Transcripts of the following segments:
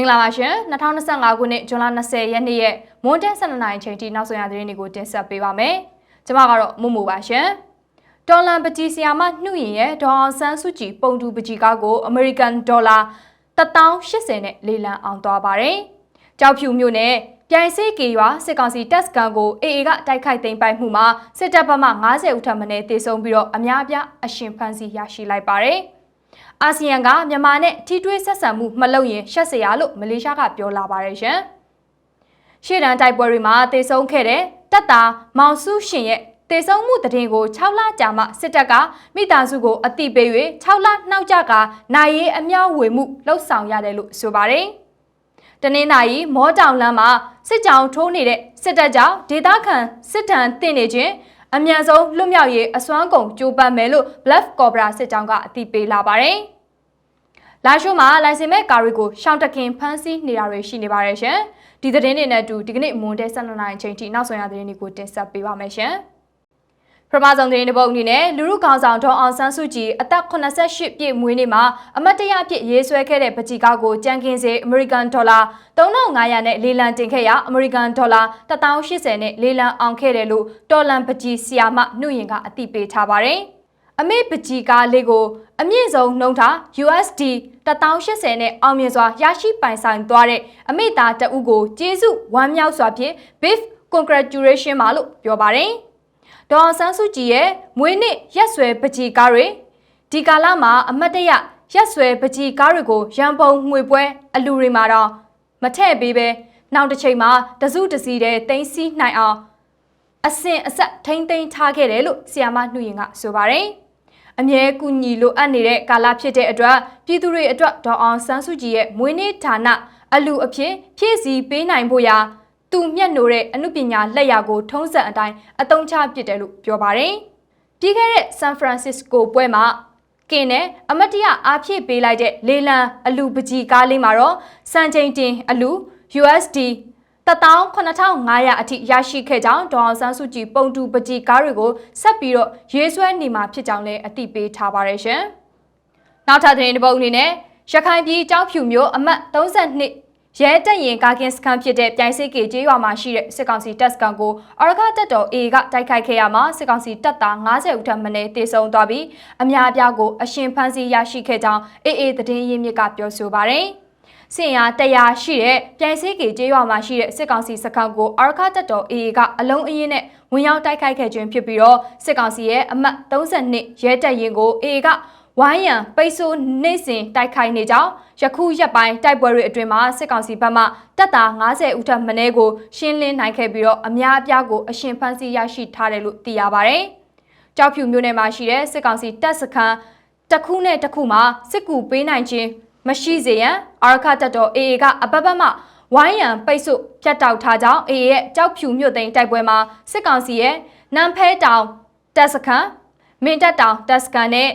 င်္ဂလာပါရှင်2025ခုနှစ်ဇွန်လ20ရက်နေ့ရဲ့မွန်တက်12နိုင်ချိန်ထိနောက်ဆုံးရသတင်းတွေကိုတင်ဆက်ပေးပါမယ်။ကျွန်မကတော့မူမူပါရှင်။ဒေါ်လာပကြီးဆီယာမနှုရင်ရဲ့ဒေါ်အောင်ဆန်းစုကြည်ပုံတူပကြီးကားကိုအမေရိကန်ဒေါ်လာ1080နဲ့လေလံအောင်သွားပါတယ်။ကြောက်ဖြူမြို့နယ်ပြိုင်စေးကေရွာစစ်ကောင်စီတပ်စကန်ကို AA ကတိုက်ခိုက်သိမ်းပိုက်မှုမှာစစ်တပ်ဘက်မှ90ဦးထပ်မံတေဆုံးပြီးတော့အများအပြားအရှင်ဖမ်းဆီးရရှိလိုက်ပါတယ်။ အာဆီယံကမြန်မာနဲ့ထိတွေ့ဆက်ဆံမှုမလုပ်ရင်ရှက်စရာလို့မလေးရှားကပြောလာပါတယ်ရှင်။ရှေ့တန်းတိုက်ပွဲတွေမှာတေဆုံးခဲ့တဲ့တပ်သားမောင်စုရှင်ရဲ့တေဆုံးမှုတည်င်းကို6လကြာမှစစ်တပ်ကမိသားစုကိုအတိပေး၍6လနှောက်ကြကနိုင်ရေးအမြောက်ဝေမှုလှုပ်ဆောင်ရတယ်လို့ဆိုပါတယ်။တနင်္လာရီမောတောင်လမ်းမှာစစ်ကြောင်ထိုးနေတဲ့စစ်တပ်ကြောင့်ဒေသခံစစ်တမ်းတင်နေခြင်း အမြန်ဆုံးလွတ်မြောက်ရေးအစွမ်းကုန်ကြိုးပမ်းမယ်လို့ Bluff Cobra စစ်ကြောင်းကအသိပေးလာပါတယ်။လာရှိုးမှာလိုင်စင်မဲ့ကာရီကိုရှောင်းတခင်ဖမ်းဆီးနေတာတွေရှိနေပါတယ်ရှင်။ဒီသတင်းတွေနဲ့အတူဒီကနေ့မွန်တဲ့12နိုင်အချိန်ထိနောက်ဆုံးရသတင်းတွေကိုတင်ဆက်ပေးပါမယ်ရှင်။ ပထမဆုံးသတင်းတစ်ပုဒ်အနေနဲ့လူမှုခေါင်းဆောင်ဒေါအောင်ဆန်းစုကြည်အသက်88ပြည့်မွေးနေ့မှာအမတ်တရအဖြစ်ရေးဆွဲခဲ့တဲ့ပကြီကားကိုကြံကင်းစေအမေရိကန်ဒေါ်လာ3500နဲ့လေလံတင်ခဲ့ရအမေရိကန်ဒေါ်လာ1080နဲ့လေလံအောင်ခဲ့တယ်လို့တော်လန်ပကြီဆီယာမနှုတ်ရင်ကအသိပေးထားပါတယ်။အမေပကြီကားလေးကိုအမြင့်ဆုံးနှုံးထား USD 1080နဲ့အောင်မြင်စွာရရှိပိုင်ဆိုင်သွားတဲ့အမေသားတအုပ်ကိုကျေးဇူးဝမ်းမြောက်စွာဖြင့် beef congratulation ပါလို့ပြောပါတယ်။ ဒေါ်ဆန်းစုကြည်ရဲ့မွေးနေ့ရက်ဆွဲပကြီးကားတွေဒီကာလမှာအမတ်တရရက်ဆွဲပကြီးကားတွေကိုရန်ပုံငွေပွဲ အလူတွေမှာတော့မထည့်ပေးပဲနောက်တစ်ချိန်မှာတစုတစည်းတဲ့တင်းစီနိုင်အောင်အစင်အဆက်ထိမ့်သိမ်းထားခဲ့တယ်လို့ဆီယာမနှုရင်ကဆိုပါတယ်အမြဲကူညီလိုအပ်နေတဲ့ကာလဖြစ်တဲ့အတွက်ပြည်သူတွေအတွက်ဒေါ်အောင်ဆန်းစုကြည်ရဲ့မွေးနေ့ဌာနအလူအဖြစ်ဖြည့်ဆည်းပေးနိုင်ဖို့ရာ သူမျက်နှိုတဲ့အမှုပညာလက်ရာကိုထုံးစံအတိုင်းအသုံးချပစ်တယ်လို့ပြောပါတယ်။ပြီးခဲ့တဲ့ဆန်ဖရန်စစ္စကိုပွဲမှာကင်နဲ့အမတ်တရအားဖြည့်ပေးလိုက်တဲ့လေလံအလူပကြီးကားလေးမှာတော့စံချိန်တင်အလူ USD 18500အထိရရှိခဲ့ကြောင်းဒေါအောင်ဆန်းစုကြည်ပုံတူပကြီးကားတွေကိုဆက်ပြီးတော့ရေးဆွဲနေမှာဖြစ်ကြောင်းလည်းအသိပေးထားပါတယ်ရှင်။နောက်ထပ်သတင်းတစ်ပုဒ်အနေနဲ့ရခိုင်ပြည်ကြောက်ဖြူမျိုးအမတ်32 ရဲတပ်ရင်ကာကင်စခန်းဖြစ်တဲ့ပြိုင်စိတ်ကေကျေးရွာမှာရှိတဲ့စစ်ကောင်စီတပ်စခန်းကိုအရခတပ်တော် A ကတိုက်ခိုက်ခဲ့ရမှာစစ်ကောင်စီတပ်သား90ဦးထပ်မံတေဆုံးသွားပြီးအများအပြားကိုအရှင်ဖမ်းဆီးရရှိခဲ့ကြောင်း AA သတင်းရင်းမြစ်ကပြောဆိုပါတယ်။စင်ရတရားရှိတဲ့ပြိုင်စိတ်ကေကျေးရွာမှာရှိတဲ့စစ်ကောင်စီစခန်းကိုအရခတပ်တော် AA ကအလုံးအင်းနဲ့ဝင်ရောက်တိုက်ခိုက်ခဲ့ခြင်းဖြစ်ပြီးတော့စစ်ကောင်စီရဲ့အမှတ်32ရဲတပ်ရင်ကို AA က ဝိုင်းရန်ပိတ်ဆို့နေစဉ်တိုက်ခိုက်နေကြောင်းယခုရက်ပိုင်းတိုက်ပွဲတွေအတွင်းမှာစစ်ကောင်စီဘက်မှတပ်သား90ဦးထက်မနည်းကိုရှင်းလင်းနိုင်ခဲ့ပြီးတော့အများအပြားကိုအရှင်ဖမ်းဆီးရရှိထားတယ်လို့သိရပါတယ်။ကြောက်ဖြူမြို့နယ်မှာရှိတဲ့စစ်ကောင်စီတပ်စခန်းတစ်ခုနဲ့တစ်ခုမှာစစ်ကူပေးနိုင်ခြင်းမရှိစေရန်အာရခတပ်တော် AA ကအပတ်ပတ်မှဝိုင်းရန်ပိတ်ဆို့ဖြတ်တောက်ထားကြောင်း AA ရဲ့ကြောက်ဖြူမြို့သိမ်းတိုက်ပွဲမှာစစ်ကောင်စီရဲ့နမ်ဖဲတောင်တပ်စခန်းမင်းတပ်တောင်တပ်စခန်းနဲ့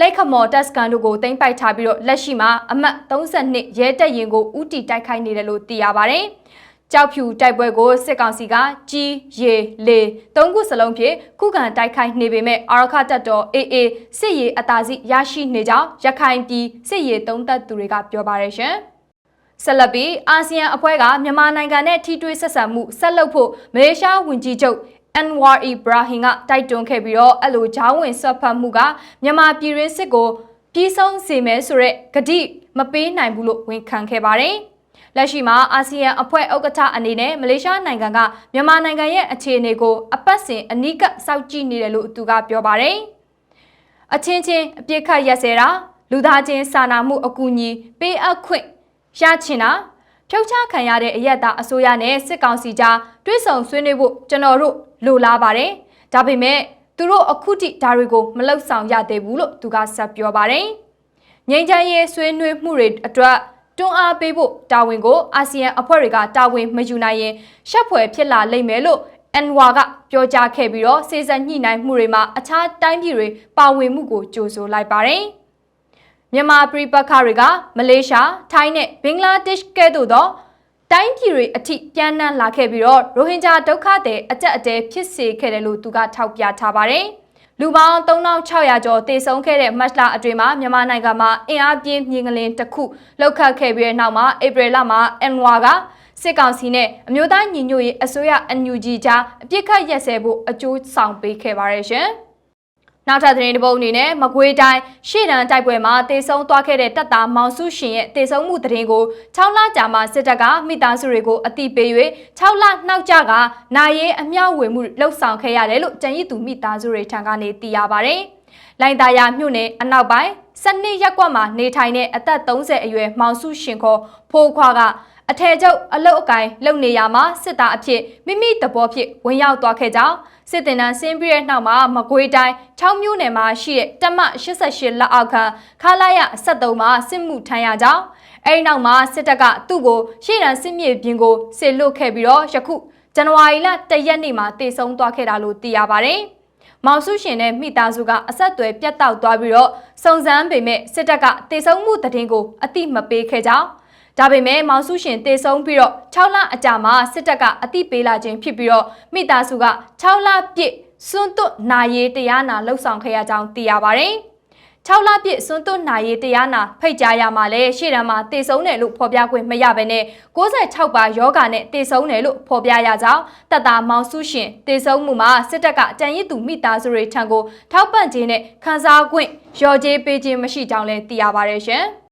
လက်ခမော်တက်စကန်တို့ကိုတင်ပိုက်ထားပြီးတော့လက်ရှိမှာအမှတ်32ရဲတပ်ရင်ကိုဥတီတိုက်ခိုက်နေတယ်လို့သိရပါတယ်။ကြောက်ဖြူတိုက်ပွဲကိုစစ်ကောင်စီကကြီးရေလေသုံးခုစလုံးဖြင့်ခုခံတိုက်ခိုက်နေပေမဲ့အာရခတပ်တော် AA စစ်ရေးအသာစီရရှိနေကြောင်းရခိုင်ပြည်စစ်ရေးသုံးသက်သူတွေကပြောပါတယ်ရှင်။ဆက်လက်ပြီးအာဆီယံအဖွဲ့ကမြန်မာနိုင်ငံနဲ့ထိတွေ့ဆက်ဆံမှုဆက်လုပ်ဖို့မလေးရှားဝန်ကြီးချုပ် အန်ဝါအီဘရာဟင်ကတိုက်တွန်းခဲ့ပြီးတော့အဲ့လိုဂျောင်းဝင်ဆွတ်ဖတ်မှုကမြန်မာပြည်ရင်းစစ်ကိုပြီးဆုံးစေမယ်ဆိုရက်ဂတိမပေးနိုင်ဘူးလို့ဝန်ခံခဲ့ပါတယ်။လက်ရှိမှာအာဆီယံအဖွဲ့ဥက္ကဋ္ဌအနေနဲ့မလေးရှားနိုင်ငံကမြန်မာနိုင်ငံရဲ့အခြေအနေကိုအပတ်စဉ်အနီးကပ်စောင့်ကြည့်နေတယ်လို့သူကပြောပါတယ်။အချင်းချင်းအပြစ်ခတ်ရက်စဲတာလူသားချင်းစာနာမှုအကူအညီပေးအပ်ခွင့်ရချင်တာဖြုတ်ချခံရတဲ့အရက်သားအစိုးရနဲ့စစ်ကောင်စီကြားတွဲဆောင်ဆွေးနွေးဖို့ကျွန်တော်တို့ လိုလားပါတယ်။ဒါပေမဲ့သူတို့အခုထိဒါတွေကိုမလောက်ဆောင်ရသေးဘူးလို့သူကဆက်ပြောပါတယ်။ငြိမ်းချမ်းရေးဆွေးနွေးမှုတွေအတွက်တွန်းအားပေးဖို့တာဝန်ကိုအာဆီယံအဖွဲ့တွေကတာဝန်မယူနိုင်ရင်ရှက်ဖွယ်ဖြစ်လာလိမ့်မယ်လို့အန်ဝါကပြောကြားခဲ့ပြီးတော့စေစံညှိနှိုင်းမှုတွေမှာအခြားတိုင်းပြည်တွေပါဝင်မှုကိုကြိုဆိုလိုက်ပါတယ်။မြန်မာပြည်ပခါတွေကမလေးရှားထိုင်းနဲ့ဘင်္ဂလားဒေ့ရှ်ကဲ့သို့သော တိုင်းပြည်တွေအထိပြန်နှံလာခဲ့ပြီးတော့ရိုဟင်ဂျာဒုက္ခသည်အကြက်အတဲဖြစ်စေခဲ့တယ်လို့သူကထောက်ပြထားပါတယ်။လူပေါင်း3600ကျော်တေဆုံးခဲ့တဲ့မတ်လအတွင်းမှာမြန်မာနိုင်ငံမှာအင်အားပြင်းမြင်းကလင်းတစ်ခုလောက်ခတ်ခဲ့ပြီးတဲ့နောက်မှာဧပြီလမှာအန်ဝါကစစ်ကောင်စီနဲ့အမျိုးသားညီညွတ်ရေးအစိုးရ NUG ကြားအပြစ်ခတ်ရက်စဲဖို့အကျိုးဆောင်ပေးခဲ့ပါတယ်ရှင်။ နောက်ထပ်သတင်းတစ်ပုဒ်အနေနဲ့မကွေးတိုင်းရှေ့တန်းတိုက်ပွဲမှာတေဆုံးသွားခဲ့တဲ့တပ်သားမောင်စုရှင်ရဲ့တေဆုံးမှုသတင်းကို6လကြာမှစစ်တပ်ကမိသားစုတွေကိုအတိပေး၍6လနှောက်ကြကနိုင်ရေးအမြောက်ဝေမှုလှုပ်ဆောင်ခဲ့ရတယ်လို့တန်ရည်သူမိသားစုတွေထံကနေသိရပါဗျ။လိုင်တာယာမြို့နယ်အနောက်ပိုင်းစနစ်ရက်ကွက်မှာနေထိုင်တဲ့အသက်30အရွယ်မောင်စုရှင်ခေါ်ဖိုးခွာက အထယ်ချုပ်အလုတ်အကင်လုံနေရမှာစစ်သားအဖြစ်မိမိတဘောဖြစ်ဝင်ရောက်သွားခဲ့ကြောင်းစစ်တင်တန်းဆင်းပြီးတဲ့နောက်မှာမကွေးတိုင်း6မြို့နယ်မှာရှိတဲ့တမ88လက်အောက်ခံခလာရ73မှာစစ်မှုထမ်းရကြောင်းအဲဒီနောက်မှာစစ်တပ်ကသူ့ကိုရှေ့တန်းစစ်မြေပြင်ကိုစစ်လွတ်ခဲ့ပြီးတော့ယခုဇန်နဝါရီလ1ရက်နေ့မှာတည်ဆုံသွားခဲ့တာလို့သိရပါတယ်။မောင်စုရှင်နဲ့မိသားစုကအဆက်အသွယ်ပြတ်တောက်သွားပြီးတော့စုံစမ်းပေမဲ့စစ်တပ်ကတည်ဆုံမှုတည်င်းကိုအတိမပေးခဲ့ကြောင်း ဒါပေမဲ့မောင်စုရှင်တေဆုံးပြီးတော့6လအကြာမှာစစ်တပ်ကအတိပေးလာခြင်းဖြစ်ပြီးတော့မိသားစုက6လပြည့်စွန့်တွတ်နာရေးတရားနာလှုပ်ဆောင်ခဲ့ရကြောင်းသိရပါတယ်။6လပြည့်စွန့်တွတ်နာရေးတရားနာဖိတ်ကြားရမှာလဲရှေ့တန်းမှာတေဆုံးတယ်လို့ဖော်ပြခွင့်မရဘဲနဲ့66ပါယောဂနဲ့တေဆုံးတယ်လို့ဖော်ပြရကြောင်းတပ်သားမောင်စုရှင်တေဆုံးမှုမှာစစ်တပ်ကအကြံရည်သူမိသားစုတွေထံကိုထောက်ပံ့ခြင်းနဲ့ခန်းစားခွင့်ရော်ကြေးပေးခြင်းမရှိကြောင်းလည်းသိရပါတယ်ရှင်။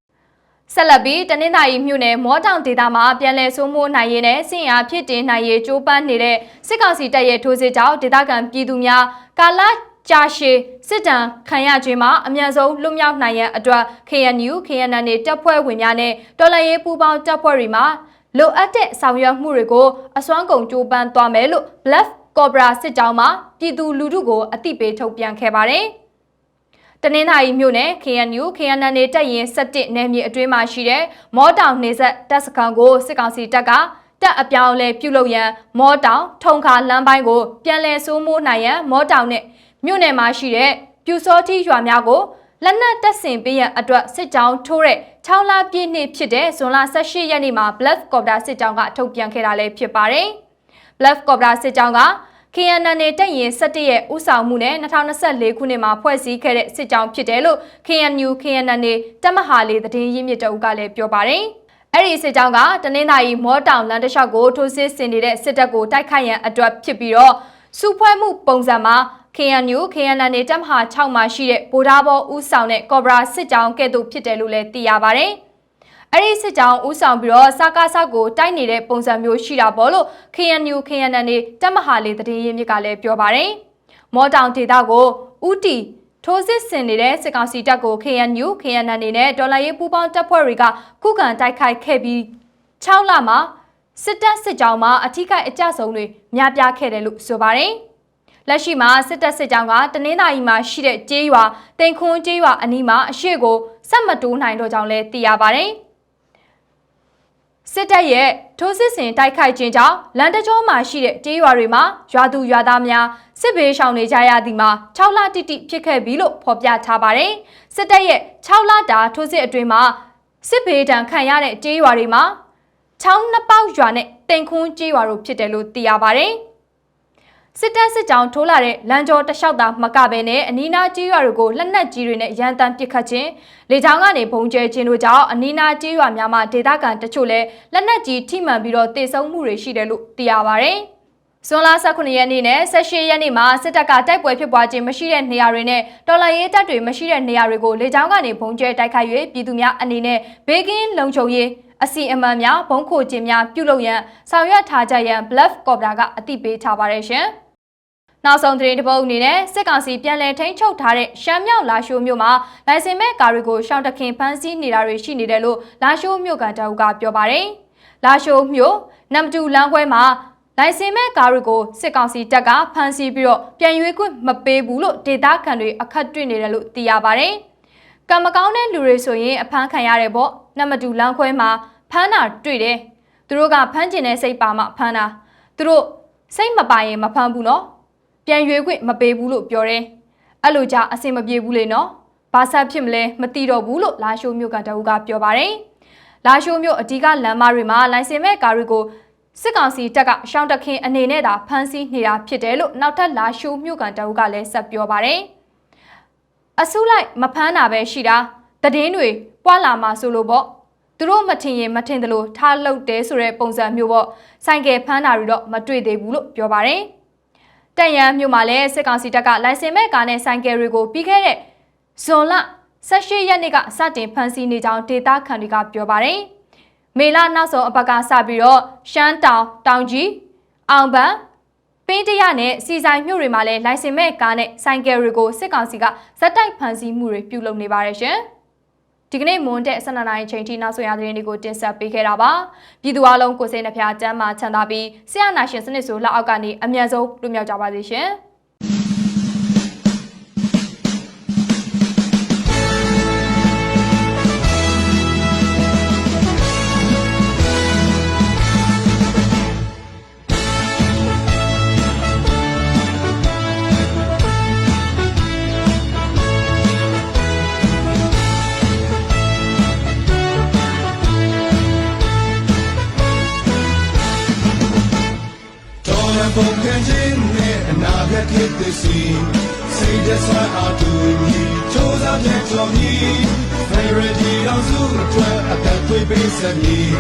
ဆက်လက်ပြီးတနင်္သာရီမြို့နယ်မောတောင်ဒေသမှာပြန်လည်ဆိုးမိုးနိုင်ရေးနဲ့စင်အားဖြစ်တင်နိုင်ရေးကြိုးပမ်းနေတဲ့စစ်ကောင်စီတပ်ရဲ့ထိုးစစ်ကြောင့်ဒေသခံပြည်သူများကာလကြာရှည်စစ်တမ်းခံရခြင်းမှာအမြန်ဆုံးလွတ်မြောက်နိုင်ရန်အတွက် KNU KNN နဲ့တပ်ဖွဲ့ဝင်များနဲ့တော်လှန်ရေးပူးပေါင်းတပ်ဖွဲ့တွေမှာလိုအပ်တဲ့ဆောင်ရွက်မှုတွေကိုအစွမ်းကုန်ကြိုးပမ်းသွားမယ်လို့ Bluff Cobra စစ်ကြောင်းမှပြည်သူလူထုကိုအသိပေးထုတ်ပြန်ခဲ့ပါတယ်။ တနင်္သာရီမြို့နယ် KNU KNN တပ်ရင်17နယ်မြေအတွင်းမှာရှိတဲ့မောတောင်နေဆက်တပ်စခန်းကိုစစ်ကောင်စီတပ်ကတပ်အပြောင်းလဲပြုလုပ်ရန်မောတောင်ထုံခါလမ်းပိုင်းကိုပြန်လည်စိုးမိုးနိုင်ရန်မောတောင်နဲ့မြို့နယ်မှာရှိတဲ့ပြူစောတိရွာများကိုလက်နက်တပ်ဆင်ပေးရန်အတွက်စစ်ကြောင်းထိုးတဲ့6လပြည့်နှစ်ဖြစ်တဲ့ဇွန်လ18ရက်နေ့မှာ Black Cobra စစ်ကြောင်းကထုတ်ပြန်ခဲ့တာလည်းဖြစ်ပါတယ်။ Black Cobra စစ်ကြောင်းက KNN တက်ရင်17ရဲ့ဥဆောင်မှုနဲ့2024ခုနှစ်မှာဖွဲ့စည်းခဲ့တဲ့စစ်ကြောင်းဖြစ်တယ်လို့ KNU KNN တက်မဟာလေးသတင်းရင်းမြစ်တအုပ်ကလည်းပြောပါတယ်။အဲ့ဒီစစ်ကြောင်းကတနင်္သာရီမောတောင်လမ်းတစ်လျှောက်ကိုထိုးစစ်ဆင်နေတဲ့စစ်တပ်ကိုတိုက်ခိုက်ရန်အတွက်ဖြစ်ပြီးတော့စုဖွဲ့မှုပုံစံမှာ KNU KNN တက်မဟာ6မှာရှိတဲ့ဗိုလ်သားဘောဦးဆောင်တဲ့ကော်ဘရာစစ်ကြောင်းကဲ့သို့ဖြစ်တယ်လို့လည်းသိရပါတယ်။ အဲ့ဒီစစ်ကြောင်းဦးဆောင်ပြီးတော့စကားဆောက်ကိုတိုက်နေတဲ့ပုံစံမျိုးရှိတာပေါ့လို့ KNU KNN နေတက်မဟာလေးသတင်းရင်းမြစ်ကလည်းပြောပါတယ်။မော်တောင်ဒေသကိုဥတီထိုးစစ်ဆင်နေတဲ့စစ်ကောင်စီတပ်ကို KNU KNN နေနဲ့ဒေါ်လာရေးပူးပေါင်းတပ်ဖွဲ့တွေကခုခံတိုက်ခိုက်ခဲ့ပြီး6လမှာစစ်တပ်စစ်ကြောင်းမှာအထူးအကြဆုံးတွေများပြားခဲ့တယ်လို့ဆိုပါတယ်။လက်ရှိမှာစစ်တပ်စစ်ကြောင်းကတနင်္သာရီမှာရှိတဲ့ကျေးရွာတိန်ခွန်းကျေးရွာအနီးမှာအရှိကိုဆက်မတိုးနိုင်တော့ကြောင်းလည်းသိရပါတယ်။ စစ်တပ်ရဲ့ထိုးစစ်ဆင်တိုက်ခိုက်ခြင်းကြောင့်လန်တကြောမှာရှိတဲ့တေးရွာတွေမှာရွာသူရွာသားများစစ်ဘေးရှောင်နေကြရသည်မှာ6လတိတိဖြစ်ခဲ့ပြီလို့ဖော်ပြထားပါတယ်။စစ်တပ်ရဲ့6လတာထိုးစစ်အတွင်းမှာစစ်ဘေးဒဏ်ခံရတဲ့တေးရွာတွေမှာချောင်းနှစ်ပေါက်ရွာနဲ့တိန်ခွန်းကြေးရွာတို့ဖြစ်တယ်လို့သိရပါတယ်။ စစ်တပ်စစ်ကြောင်းထိုးလာတဲ့လမ်းကျော်တလျှောက်သာမကဘဲနဲ့အနီးနားကျေးရွာတွေကိုလက်နက်ကြီးတွေနဲ့ရန်တမ်းပစ်ခတ်ခြင်းလေကြောင်းကနေဘုံကျဲခြင်းတို့ကြောင့်အနီးနားကျေးရွာများမှာဒေသခံတချို့လည်းလက်နက်ကြီးထိမှန်ပြီးတော့တေဆုံးမှုတွေရှိတယ်လို့သိရပါဗျ။ဇွန်လ18ရက်နေ့နဲ့18ရက်နေ့မှာစစ်တပ်ကတိုက်ပွဲဖြစ်ပွားခြင်းမရှိတဲ့နေရာတွေနဲ့တော်လှန်ရေးတပ်တွေမရှိတဲ့နေရာတွေကိုလေကြောင်းကနေဘုံကျဲတိုက်ခိုက်၍ပြည်သူများအနေနဲ့ဘေးကင်းလုံခြုံရေးအစီအမံများဘုံခိုခြင်းများပြုလုပ်ရန်ဆောင်ရွက်ထားကြရန် Bluff Cobra ကအသိပေးထားပါတယ်ရှင်။ နောက်ဆုံးသတင်းတစ်ပုဒ်အနေနဲ့စစ်ကောင်စီပြန်လည်ထိန်းချုပ်ထားတဲ့ရှမ်းမြောက်လာရှိုးမြို့မှာလိုင်စင်မဲ့ကားတွေကိုရှောင်းတခင်ဖမ်းဆီးနေတာတွေရှိနေတယ်လို့လာရှိုးမြို့ကန်တအုပ်ကပြောပါတယ်။လာရှိုးမြို့နမ်တူလမ်းခွဲမှာလိုင်စင်မဲ့ကားတွေကိုစစ်ကောင်စီတပ်ကဖမ်းဆီးပြီးတော့ပြန်ရွေးခွင့်မပေးဘူးလို့ဒေသခံတွေအခက်တွေ့နေတယ်လို့သိရပါတယ်။ကံမကောင်းတဲ့လူတွေဆိုရင်အဖမ်းခံရတယ်ပေါ့။နမ်တူလမ်းခွဲမှာဖမ်းတာတွေ့တယ်။သူတို့ကဖမ်းကျင်တဲ့စိတ်ပါမှဖမ်းတာ။သူတို့စိတ်မပါရင်မဖမ်းဘူးနော်။ ပြန်ရွေးခွင့်မပေးဘူးလို့ပြောတယ်။အဲ့လိုကြအဆင်မပြေဘူးလေနော်။ဘာဆက်ဖြစ်မလဲမသိတော့ဘူးလို့လာရှိုးမြို့ကတအုပ်ကပြောပါတယ်။လာရှိုးမြို့အဓိကလမ်းမတွေမှာလိုင်စင်မဲ့ကားတွေကိုစစ်ကောင်စီတပ်ကရှောင်းတခင်အနေနဲ့သာဖမ်းဆီးနေတာဖြစ်တယ်လို့နောက်ထပ်လာရှိုးမြို့ကန်တအုပ်ကလည်းဆက်ပြောပါတယ်။အစုလိုက်မဖမ်းတာပဲရှိတာတည်င်းတွေပွာလာမှာဆိုလို့ပေါ့သူတို့မထင်ရင်မထင်တယ်လို့ထားလုတ်တယ်ဆိုတဲ့ပုံစံမျိုးပေါ့ဆိုင်ကယ်ဖမ်းတာတွေတော့မတွေ့သေးဘူးလို့ပြောပါတယ် တန်ရန်မြို့မှာလည်းစစ်ကောင်စီတပ်ကလိုင်စင်မဲ့ကားနဲ့ဆိုင်ကယ်တွေကိုပြီးခဲ့တဲ့ဇွန်လ18ရက်နေ့ကစတင်ဖမ်းဆီးနေကြောင်းဒေတာခန်တွေကပြောပါတယ်မေလနောက်ဆုံးအပတ်ကစပြီးတော့ရှမ်းတောင်တောင်ကြီးအောင်ပန်းပင်းတရနဲ့စီဆိုင်မြို့တွေမှာလည်းလိုင်စင်မဲ့ကားနဲ့ဆိုင်ကယ်တွေကိုစစ်ကောင်စီကဇက်တိုက်ဖမ်းဆီးမှုတွေပြုလုပ်နေပါတယ်ရှင်။ ဒီကနေ့မွန်တဲ့12နာရီချိန်ထိနောက်ဆုံးရသတင်းတွေကိုတင်ဆက်ပေးခဲ့တာပါ။ပြည်သူအလုံးကိုစိတ်နှဖျားစမ်းမှချမ်းသာပြီးဆရာနာရှင်စနစ်ဆိုလက်အောက်ကနေအမြန်ဆုံးလွတ်မြောက်ကြပါစေရှင်။ စ်သည်စီစိတ်သက်သာအတူညီချိုးစားပြန်တော်မီဖေရဒီတော်စုအတွက်အသက်သွေးပေးစမည်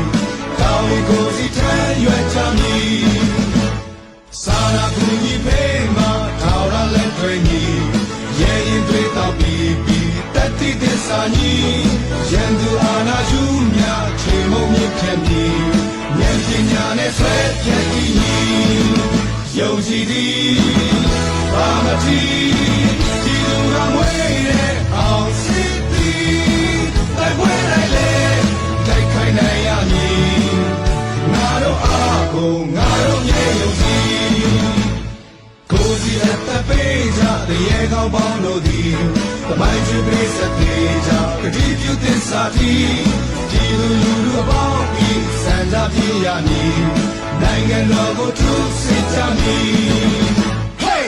ကောင်းရီကိုစီထမ်းရွက်ချမည်စာနာကူညီပေးမှာထောက်ရလက်တွေညီရဲ့ရင်တွေတော့ပြီးပြီးတတိသစ္စာညီရန်သူအာနာယူမြချေမုံမြင့်ခဲ့မည်ဉာဏ်ပညာနဲ့ဆွဲပြည့်ညီ ယုံကြည်သည်ဘာမတိဒီလူကမွေးတဲ့အောင်စစ်သည်တိုက်ပွဲလိုက်လေတိုက်ခိုင်းနိုင်ရမည်ငါတို့အားကိုငါတို့မြေယုံကြည်ကိုစီအသက်ပေးကြတရေကောင်းပေါင်းတို့သည်တမိုင်းချွေပေးစသေးကြကတိပြုသစ္စာတီဒီလူလူလူအပေါင်းဤစံကြပြေရမည်နိုင်ငံတော်ကိုထုစစ် ကြမည် Hey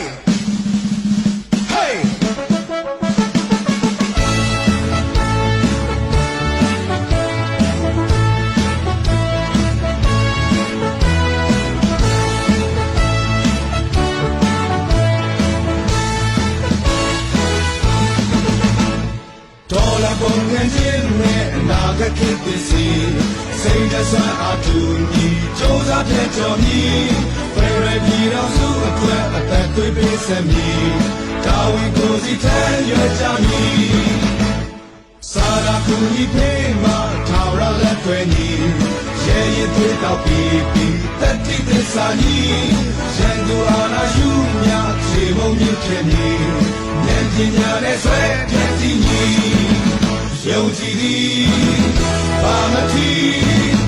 Hey ဒေါ်လာပုံငန်းချင်းနဲ့အနာဂတ်ဖြစ်သည်စီစိတ်သက်သာအ တူညီစူးစမ်းပြည့်တော်မီဖေရပြည်တော်စုအတွက်အသက်သွေးပေးစမည်တာဝန်ကိုစီထမ်းရွက်ကြမည်စာရာကူညီပေးမှာထာဝရလက်တွေညီရဲ့ရင်သွေးတော့ပြီးပြီးတတိသစ္စာညီရန်သူအာနာယူမြခြေမုံမြင့်ခဲ့မည်ဉာဏ်ပညာနဲ့ဆွဲပြည့်စည်ညီယုံကြည်သည်ဘာမတိဒီလူကမွေးတဲ့အောင်စစ်သည်တိုက်ပွဲတိုင်းလေတိုက်ခိုင်းနိုင်ရမည်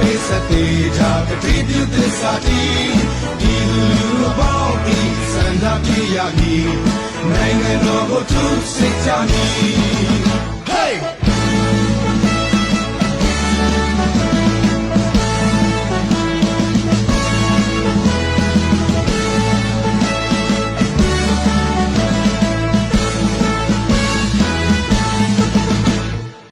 ပေးဆက်သေးကြကတိပြုသစ္စာတီဒီလူလူအပေါင်းဤစံသာပြရမည်နိုင်ငံတော်ကိုထုစစ်ကြမည်